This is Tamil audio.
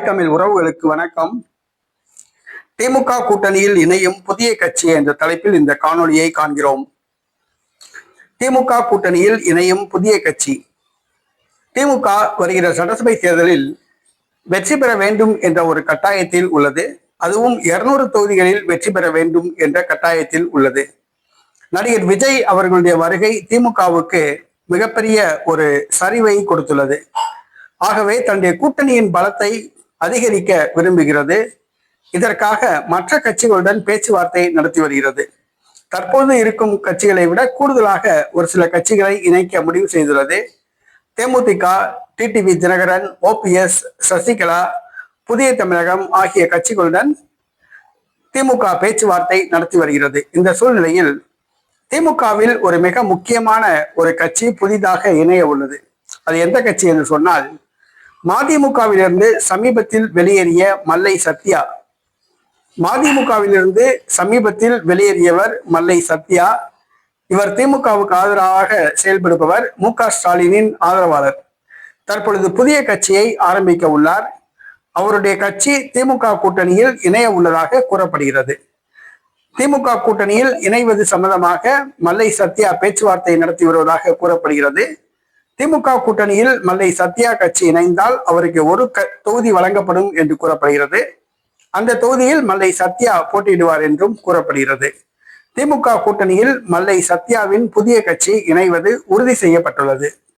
தாய் தமிழ் உறவுகளுக்கு வணக்கம். திமுக கூட்டணியில் இணையும் புதிய கட்சி என்ற தலைப்பில் இந்த காணொலியை காண்கிறோம். திமுக கூட்டணியில் இணையும் புதிய கட்சி. திமுக வருகிற சட்டசபை தேர்தலில் வெற்றி பெற வேண்டும் என்ற ஒரு கட்டாயத்தில் உள்ளது. அதுவும் இருநூறு தொகுதிகளில் வெற்றி பெற வேண்டும் என்ற கட்டாயத்தில் உள்ளது. நடிகர் விஜய் அவர்களுடைய வருகை திமுகவுக்கு மிகப்பெரிய ஒரு சரிவை கொடுத்துள்ளது. ஆகவே தன்னுடைய கூட்டணியின் பலத்தை அதிகரிக்க விரும்புகிறது. இதற்காக மற்ற கட்சிகளுடன் பேச்சுவார்த்தை நடத்தி வருகிறது. தற்போது இருக்கும் கட்சிகளை விட கூடுதலாக ஒரு சில கட்சிகளை இணைக்க முடிவு செய்துள்ளது. தேமுதிக டிடிவி தினகரன் ஓபிஎஸ் சசிகலா புதிய தமிழகம் ஆகிய கட்சிகளுடன் திமுக பேச்சுவார்த்தை நடத்தி வருகிறது. இந்த சூழ்நிலையில் திமுகவில் ஒரு மிக முக்கியமான ஒரு கட்சி புதிதாக இணைய உள்ளது. அது எந்த கட்சி என்று சொன்னால் மதிமுகவிலிருந்து சமீபத்தில் வெளியேறிய மல்லை சத்யா. மதிமுகவிலிருந்து சமீபத்தில் வெளியேறியவர் மல்லை சத்யா. இவர் திமுகவுக்கு ஆதரவாக செயல்படுபவர் மு க ஸ்டாலினின் ஆதரவாளர். தற்பொழுது புதிய கட்சியை ஆரம்பிக்க உள்ளார். அவருடைய கட்சி திமுக கூட்டணியில் இணைய உள்ளதாக கூறப்படுகிறது. திமுக கூட்டணியில் இணைவது சம்பந்தமாக மல்லை சத்யா பேச்சுவார்த்தை நடத்தி வருவதாக கூறப்படுகிறது. திமுக கூட்டணியில் மல்லை சத்யா கட்சி இணைந்தால் அவருக்கு ஒரு க தொகுதி வழங்கப்படும் என்று கூறப்படுகிறது. அந்த தொகுதியில் மல்லை சத்யா போட்டியிடுவார் என்றும் கூறப்படுகிறது. திமுக கூட்டணியில் மல்லை சத்யாவின் புதிய கட்சி இணைவது உறுதி செய்யப்பட்டுள்ளது.